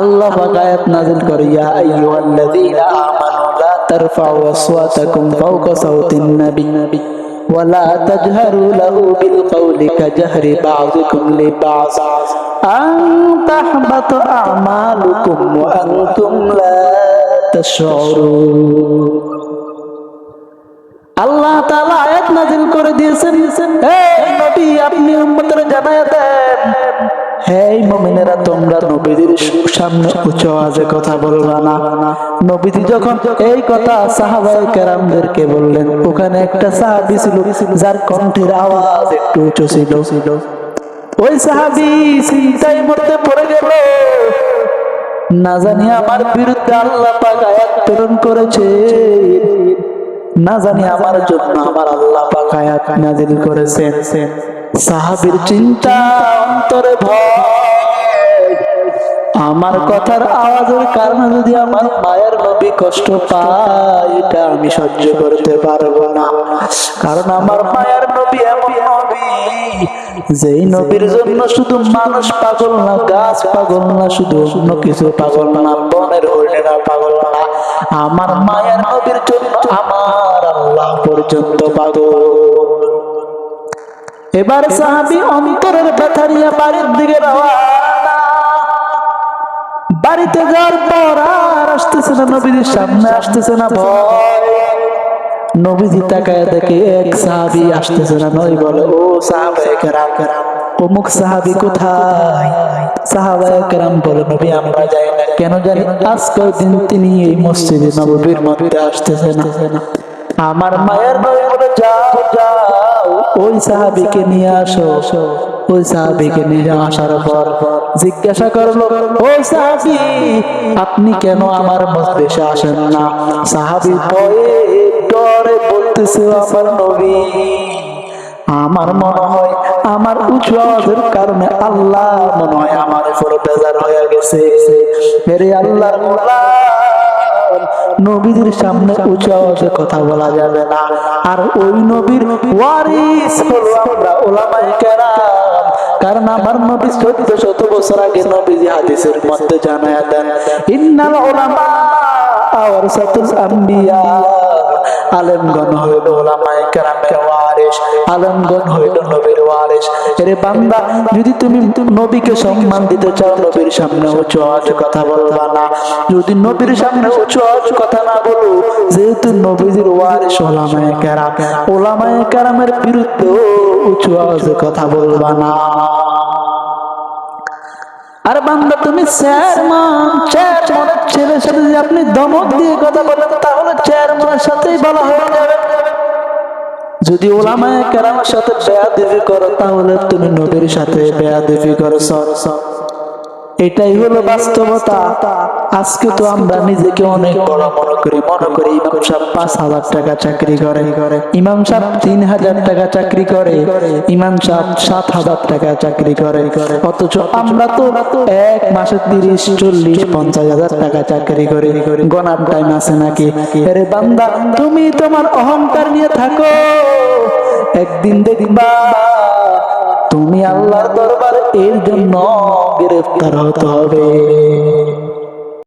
আল্লাহ পাক আয়াত নাযিল করে ইয়া আইয়ুহাল্লাযীনা আমানু লা তারফাউ আসওয়াতাকুম ফাওকা সাওতিন নবী ولا تجهروا له بالقول كجهر بعضكم لبعض أن تحبط أعمالكم وأنتم لا تشعرون আল্লাহ তাআলা আয়াত নাযিল করে দিয়েছেন হে নবী আপনি উম্মতের জানায়া দেন হে মুমিনেরা তোমরা নবীদের সামনে উচ্চ আওয়াজে কথা বলবা না নবীজি যখন এই কথা সাহাবায়ে কেরামদেরকে বললেন, ওখানে একটা সাহাবী ছিল যার কণ্ঠের আওয়াজ একটু উঁচু ছিল। ওই সাহাবী চিন্তায় মধ্যে পড়ে গেল। না জানি আমার বিরুদ্ধে আল্লাহ পাক আয়াত প্রেরণ করেছে। না জানি আমার জন্য আমার আল্লাহ পাক আয়াত নাযিল করেছেন। সাহাবীর চিন্তা অন্তরে ভয় আমার কথার আওয়াজের কারণে যদি আমার মায়ের নবী কষ্ট পায়, এটা আমি সহ্য করতে পারব না। কারণ আমার মায়ের নবী এমন নবী, যেই নবীর জন্য শুধু মানুষ পাগল না, গাছ পাগল না, শুধু অন্য কিছু পাগল না, বনের হরিণেরা পাগল না। আমার মায়ের নবীর জন্য আমার আল্লাহ পর্যন্ত পাগল। এবার সাহাবি অন্তরের ব্যথা নিয়ে বাড়ির দিকে রওয়ানা বাড়িতে যাওয়ার পর আর আসতেছে না নবীদের সামনে আসতেছে না ভয় নবীজি তাকায় দেখে এক সাহাবি আসতেছে না নই বলে, ও সাহাবায়ে কেরাম, অমুক সাহাবি কোথায়? কেরাম বলে, নবী, আমরা যাই না। কেন জানি দিন তিনি এই মসজিদে নববীর মধ্যে আসতেছে না। আমার মায়ের নবী বলে যাও যাও। ওই সাহাবিকে নিয়ে আসো। আপনি কেন আমার মসজিদে আসেন না? সাহাবি ডরে বলতেছে, আমার নবী, আমার মনে হয় আমার উঁচু আওয়াজের কারণে আল্লাহ মনে হয় আমার উপর বেজার হয়ে গেছে। মেরে আল্লাহর গোলাম, নবীদের সামনে উঁচু আওয়াজে কথা বলা যাবে না। আর ওই নবীর ওয়ারিস হলো আমরা ওলামায়ে কেরাম। কারণ আমার নবী চোদ্দ শত বছর আগে নবীজি হাদিসের মধ্যে জানায় দেন, ইন্নাল ওলামা ওয়ারাসাতুল আম্বিয়া। আলেমগণ হইল ওলামায়ে কেরামের ওয়ারিস আলেমগণ হইল নবীর ওয়ারিস এরে বান্দা, যদি তুমি নবীকে সম্মান দিতে চাও, নবীর সামনে উঁচু আওয়াজে কথা বলবা না। যদি নবীর সামনে উঁচু আওয়াজ কথা না বলো, যেহেতু নবীজির ওয়ারিস ওলামায়ে কেরাম। ওলামায়ে কেরামের বিরুদ্ধে উঁচু আওয়াজে কথা বলবা না। আর বান্দা, তুমি চেয়ারম্যান চেয়ারম্যানের ছেলের সাথে যদি আপনি দমক দিয়ে কথা বলেন, তাহলে চেয়ারম্যানের সাথেই বলা হয়ে যাবে। যদি ওলামায় কেরামের সাথে বেয়া দেবী করো, তাহলে তুমি নবীর সাথে বেয়া দেবী করো, সর সর। এটাই হলো বাস্তবতা। আজকে তো আমরা নিজেকে অনেক বড় মনে করি। মনে করি ইমাম সাহেব পাঁচ হাজার টাকা চাকরি করে। ইমাম সাহেব তিন হাজার টাকা চাকরি করে। ইমাম সাহেব সাত হাজার টাকা চাকরি করে। অথচ আমরা তো এক মাসে তিরিশ চল্লিশ পঞ্চাশ হাজার টাকা চাকরি করে। গনার টাইম আছে নাকি? আরে বান্দা। তুমি তোমার অহংকার নিয়ে থাকো। একদিন দেখবা তুমি আল্লাহর দরবারে এর জন্য গ্রেফতার হতে হবে